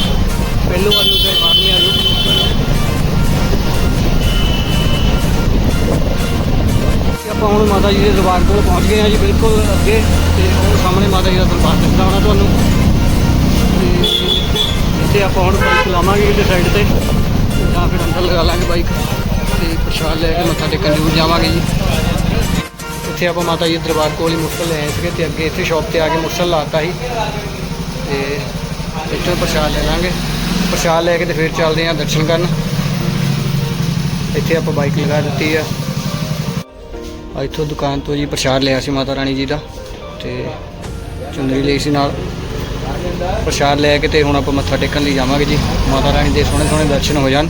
ਪਹਿਲੋਂ ਆ ਜਾਓ ਚਾਹੇ ਬਾਅਦ ਆਪਾਂ ਹੁਣ ਮਾਤਾ ਜੀ ਦੇ ਦਰਬਾਰ ਕੋਲ ਪਹੁੰਚ ਗਏ ਹਾਂ ਜੀ ਬਿਲਕੁਲ ਅੱਗੇ ਤੇ ਉਹ ਸਾਹਮਣੇ ਮਾਤਾ ਜੀ ਦਾ ਦਰਬਾਰ ਦਿਖਦਾ ਹੋਣਾ ਤੁਹਾਨੂੰ। ਤੇ ਇੱਥੇ ਆਪਾਂ ਹੁਣ ਬਾਈਕ ਲਾਵਾਂਗੇ ਇਹਦੇ ਸਾਈਡ ਤੇ। ਜਾਂ ਫਿਰ ਅੰਦਰ ਲਗਾ ਲਾਂਗੇ ਬਾਈਕ। ਤੇ ਪ੍ਰਸ਼ਾਦ ਲੈ ਕੇ ਮੱਥਾ ਟੇਕਣ ਜ਼ਰੂਰ ਜਾਵਾਂਗੇ ਜੀ। ਇੱਥੇ ਆਪਾਂ ਮਾਤਾ ਜੀ ਦੇ ਦਰਬਾਰ ਕੋਲ ਹੀ ਮੁਕਤਲ ਲੈ ਆਏ ਸੀਗੇ ਤੇ ਅੱਗੇ ਇੱਥੇ ਸ਼ਾਪ ਤੇ ਆ ਕੇ ਮੁਕਤਲ ਲਾਤਾ ਸੀ। ਤੇ ਇੱਥੋਂ ਪ੍ਰਸ਼ਾਦ ਲੈ ਲਾਂਗੇ। ਪ੍ਰਸ਼ਾਦ ਲੈ ਕੇ ਤੇ ਫਿਰ ਚੱਲਦੇ ਆਂ ਦਰਸ਼ਨ ਕਰਨ। ਇੱਥੇ ਆਪਾਂ ਬਾਈਕ ਲਗਾ ਦਿੱਤੀ ਆ। ਇੱਥੋਂ ਦੁਕਾਨ ਤੋਂ ਜੀ ਪ੍ਰਸ਼ਾਦ ਲਿਆ ਸੀ ਮਾਤਾ ਰਾਣੀ ਜੀ ਦਾ ਤੇ ਚੁੰਦਰੀ ਲਈ ਸੀ ਨਾਲ। ਪ੍ਰਸ਼ਾਦ ਲੈ ਕੇ ਤੇ ਹੁਣ ਆਪਾਂ ਮੱਥਾ ਟੇਕਣ ਲਈ ਜਾਵਾਂਗੇ ਜੀ। ਮਾਤਾ ਰਾਣੀ ਦੇ ਸੋਹਣੇ ਸੋਹਣੇ ਦਰਸ਼ਨ ਹੋ ਜਾਣ।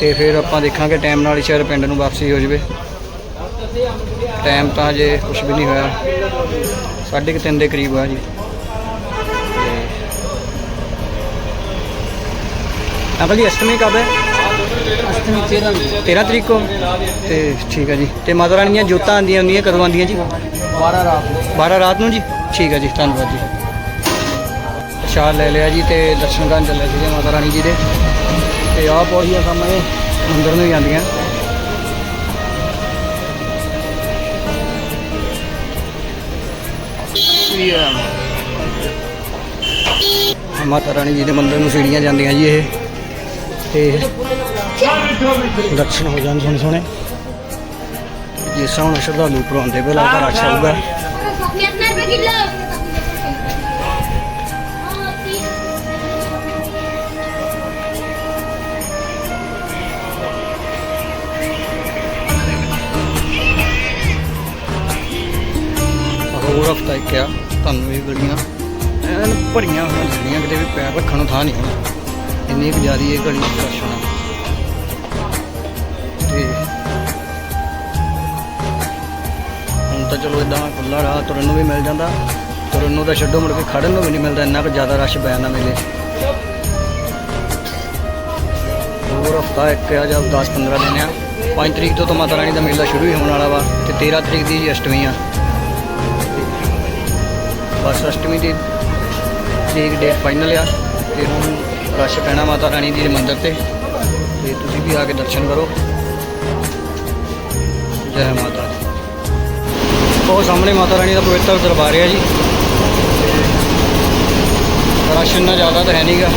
ਤੇ ਫਿਰ ਆਪਾਂ ਦੇਖਾਂਗੇ ਟਾਈਮ ਨਾਲ ਸ਼ਹਿਰ ਪਿੰਡ ਨੂੰ ਵਾਪਸੀ ਹੋ ਜਾਵੇ। ਟਾਈਮ ਤਾਂ ਜੇ ਕੁਝ ਵੀ ਨਹੀਂ ਹੋਇਆ। ਸਾਢੇ ਕੁ ਤਿੰਨ ਦੇ ਕਰੀਬ ਆ ਜੀ। ਅੰਕਲ ਜੀ ਅਸ਼ਟਮੀ ਕਦ ਹੈ? ਅਸ਼ਟਮੀ 13 13 ਤਰੀਕ ਕੋ। ਤੇ ਠੀਕ ਹੈ ਜੀ। ਤੇ ਮਾਤਾ ਰਾਣੀ ਦੀਆਂ ਜੋਤਾਂ ਆਂਦੀਆਂ ਹੁੰਦੀਆਂ ਕਦੋਂ ਆਂਦੀਆਂ ਜੀ? 12 ਰਾਤ ਨੂੰ। 12 ਰਾਤ ਨੂੰ ਜੀ? ਠੀਕ ਹੈ ਜੀ ਧੰਨਵਾਦ ਜੀ। ਪ੍ਰਸ਼ਾਦ ਲੈ ਲਿਆ ਜੀ ਤੇ ਦਰਸ਼ਨ ਕਰਨ ਚੱਲੇ ਸੀਗੇ ਮਾਤਾ ਰਾਣੀ ਜੀ ਦੇ। ਤੇ ਆਹ ਪੌੜੀਆਂ ਸਾਹਮਣੇ ਮੰਦਰ ਨੂੰ ਜਾਂਦੀਆਂ। ਮਾਤਾ ਰਾਣੀ ਜੀ ਦੇ ਮੰਦਰ ਨੂੰ ਸੀੜੀਆਂ ਜਾਂਦੀਆਂ ਜੀ ਇਹ। ਤੇ ਦਰਸ਼ਨ ਹੋ ਜਾਣ ਸੋਹਣੇ ਸੋਹਣੇ। ਜਿਸ ਤਰ੍ਹਾਂ ਹੁਣ ਸ਼ਰਧਾਲੂ ਪਰਵਾਉਂਦੇ ਪਹਿਲਾਂ ਘਰ ਅੱਛਾ ਹੋਊਗਾ ਕਿੰਨੇ ਰੁਪਏ ਹੋਰ ਹਫਤਾ ਕਿਹਾ ਤੁਹਾਨੂੰ ਇਹ ਗਲੀਆਂ ਐਨ ਭਰੀਆਂ ਹੋਈਆਂ ਜਿਹੜੀਆਂ ਕਿਤੇ ਵੀ ਪੈਰ ਰੱਖਣ ਨੂੰ ਥਾਂ ਨਹੀਂ ਹੋਣਾ ਇੰਨੀ ਕੁ ਜ਼ਿਆਦੀ ਇਹ ਗਲੀ ਰਸ਼ ਹੋਣਾ। ਤੇ ਹੁਣ ਤਾਂ ਚਲੋ ਇਦਾਂ ਖੁੱਲਾ ਰਾਹ ਤੁਰਨ ਨੂੰ ਵੀ ਮਿਲ ਜਾਂਦਾ। ਤੁਰਨ ਨੂੰ ਤਾਂ ਛੱਡੋ, ਮੁੜ ਕੇ ਖੜਨ ਨੂੰ ਵੀ ਨਹੀਂ ਮਿਲਦਾ, ਇੰਨਾ ਕੁ ਜ਼ਿਆਦਾ ਰਸ਼ ਪੈ ਜਾਂਦਾ ਮੇਲੇ। ਹੋਰ ਹਫਤਾ ਇੱਕ ਆ ਜਾਂ 10 15 ਦਿਨ ਆ। 5 ਤਰੀਕ ਤੋਂ ਤਾਂ ਮਾਤਾ ਰਾਣੀ ਦਾ ਮੇਲਾ ਸ਼ੁਰੂ ਹੀ ਹੋਣ ਵਾਲਾ ਵਾ ਤੇ 13 ਤਰੀਕ ਦੀ ਜੀ ਅਸ਼ਟਮੀ ਆ। ਬਸ ਅਸ਼ਟਮੀ ਦੀ ਤਰੀਕ ਡੇਟ ਫਾਈਨਲ ਆ ਤੇ ਹੁਣ ਰਸ਼ ਪੈਣਾ ਮਾਤਾ ਰਾਣੀ ਦੀ ਦੇ ਮੰਦਿਰ ਤੇ। ਤੇ ਤੁਸੀਂ ਵੀ ਆ ਕੇ ਦਰਸ਼ਨ ਕਰੋ। ਜੈ ਮਾਤਾ ਦੀ। ਉਹ ਸਾਹਮਣੇ ਮਾਤਾ ਰਾਣੀ ਦਾ ਪਵਿੱਤਰ ਦਰਬਾਰ ਹੈ ਜੀ। ਰਸ਼ ਇੰਨਾ ਜ਼ਿਆਦਾ ਤਾਂ ਹੈ ਨਹੀਂਗਾ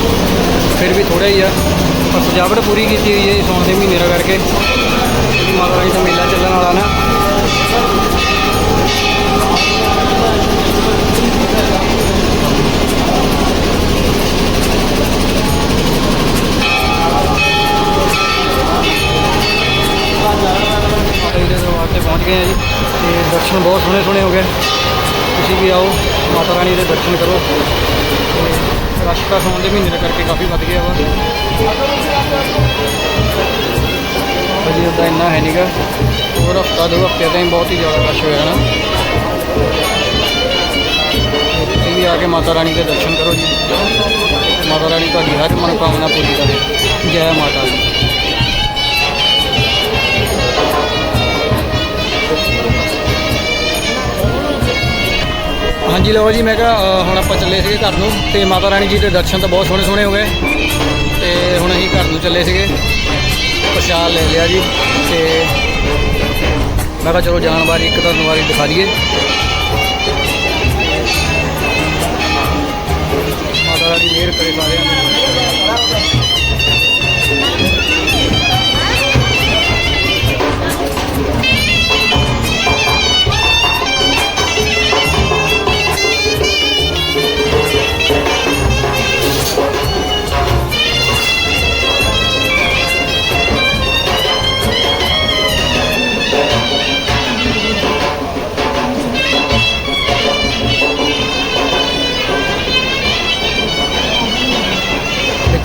ਫਿਰ ਵੀ ਥੋੜਾ ਹੀ ਆ। ਪਰ ਸਜਾਵਟ ਪੂਰੀ ਕੀਤੀ ਹੋਈ ਹੈ ਸੌਣ ਦੇ ਮਹੀਨੇ ਦਾ ਕਰਕੇ। ਮਾਤਾ ਰਾਣੀ ਦਾ ਮੇਲਾ ਚੱਲਣ ਵਾਲਾ ਨਾ। ਦਰਸ਼ਨ ਬਹੁਤ ਸੋਹਣੇ ਸੋਹਣੇ ਹੋ ਗਏ। ਤੁਸੀਂ ਵੀ ਆਓ, ਮਾਤਾ ਰਾਣੀ ਦੇ ਦਰਸ਼ਨ ਕਰੋ। ਤੇ ਰਸ਼ ਤਾਂ ਸੌਣ ਦੇ ਮਹੀਨੇ ਦਾ ਕਰਕੇ ਕਾਫੀ ਵੱਧ ਗਿਆ ਵਾ। ਅਜੇ ਉਦਾਂ ਇੰਨਾ ਹੈ ਨਹੀਂਗਾ ਹੋਰ ਹਫਤਾ ਦੋ ਹਫ਼ਤੇ ਤਾਈਂ ਬਹੁਤ ਹੀ ਜ਼ਿਆਦਾ ਰਸ਼ ਹੋਇਆ ਨਾ। ਤੁਸੀਂ ਵੀ ਆ ਕੇ ਮਾਤਾ ਰਾਣੀ ਦੇ ਦਰਸ਼ਨ ਕਰੋ ਜੀ। ਮਾਤਾ ਰਾਣੀ ਤੁਹਾਡੀ ਹਰ ਮਨੋਕਾਮਨਾ ਪੂਰੀ ਕਰੇ। ਜੈ ਮਾਤਾ ਦੀ। ਹਾਂਜੀ, ਲਓ ਜੀ, ਮੈਂ ਕਿਹਾ ਹੁਣ ਆਪਾਂ ਚੱਲੇ ਸੀਗੇ ਘਰ ਨੂੰ ਤੇ ਮਾਤਾ ਰਾਣੀ ਜੀ ਦੇ ਦਰਸ਼ਨ ਤਾਂ ਬਹੁਤ ਸੋਹਣੇ ਸੋਹਣੇ ਹੋ ਗਏ ਤੇ ਹੁਣ ਅਸੀਂ ਘਰ ਨੂੰ ਚੱਲੇ ਸੀਗੇ। ਪ੍ਰਸ਼ਾਦ ਲੈ ਲਿਆ ਜੀ ਤੇ ਮੈਂ ਕਿਹਾ ਚਲੋ ਜਾਣ ਵਾਰੀ ਇੱਕ ਤੁਹਾਨੂੰ ਵਾਰੀ ਦਿਖਾ ਦਈਏ। ਮਾਤਾ ਰਾਣੀ ਮਿਹਰ ਕਰੇ ਸਾਰਿਆਂ ਨੂੰ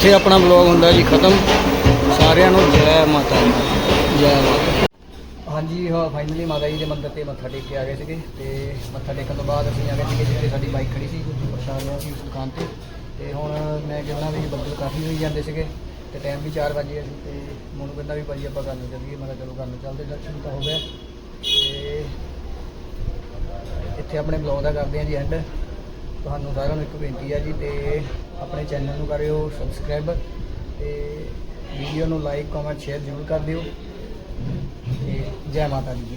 ਇੱਥੇ ਆਪਣਾ ਬਲੌਗ ਹੁੰਦਾ ਜੀ, ਖਤਮ। ਸਾਰਿਆਂ ਨੂੰ ਜੈ ਮਾਤਾ ਦੀ, ਜੈ ਮਾਤਾ ਹਾਂਜੀ, ਹਾਂ ਫਾਈਨਲੀ ਮਾਤਾ ਜੀ ਦੇ ਮੰਦਿਰ ਤੇ ਮੱਥਾ ਟੇਕ ਕੇ ਆ ਗਏ ਸੀਗੇ ਤੇ ਮੱਥਾ ਟੇਕਣ ਤੋਂ ਬਾਅਦ ਅਸੀਂ ਆ ਗਏ ਸੀਗੇ ਜਿੱਥੇ ਸਾਡੀ ਬਾਈਕ ਖੜੀ ਸੀ ਪ੍ਰਸ਼ਾਦ ਲਿਆ ਸੀ ਉਸ ਦੁਕਾਨ ਤੇ। ਤੇ ਹੁਣ ਮੈਂ ਕਹਿੰਦਾ ਵੀ ਬੱਦਲ ਕਾਫੀ ਹੋਈ ਜਾਂਦੇ ਸੀਗੇ ਤੇ ਟਾਈਮ ਵੀ 4 ਵਜੇ ਸੀ ਤੇ ਮੈਨੂੰ ਕਹਿੰਦਾ ਵੀ ਭਾਈ ਆਪਾਂ ਘਰ ਨੂੰ ਚੱਲੀਏ ਮੈਂ ਕਿਹਾ ਚਲੋ ਘਰ ਨੂੰ ਚੱਲਦੇ, ਦਰਸ਼ਨ ਤਾਂ ਹੋ ਗਿਆ ਤੇ ਇੱਥੇ ਆਪਣੇ ਬਲੌਗ ਦਾ ਕਰਦੇ ਹਾਂ ਜੀ ਐਂਡ ਤੁਹਾਨੂੰ ਸਾਰਿਆਂ ਨੂੰ ਇੱਕ ਬੇਨਤੀ ਆ ਜੀ ਤੇ ਆਪਣੇ ਚੈਨਲ ਨੂੰ ਕਰਿਓ ਸਬਸਕ੍ਰਾਈਬ ਤੇ ਵੀਡੀਓ ਨੂੰ ਲਾਈਕ ਕਮੈਂਟ ਸ਼ੇਅਰ ਜ਼ਰੂਰ ਕਰ ਦਿਓ। ਤੇ ਜੈ ਮਾਤਾ ਦੀ।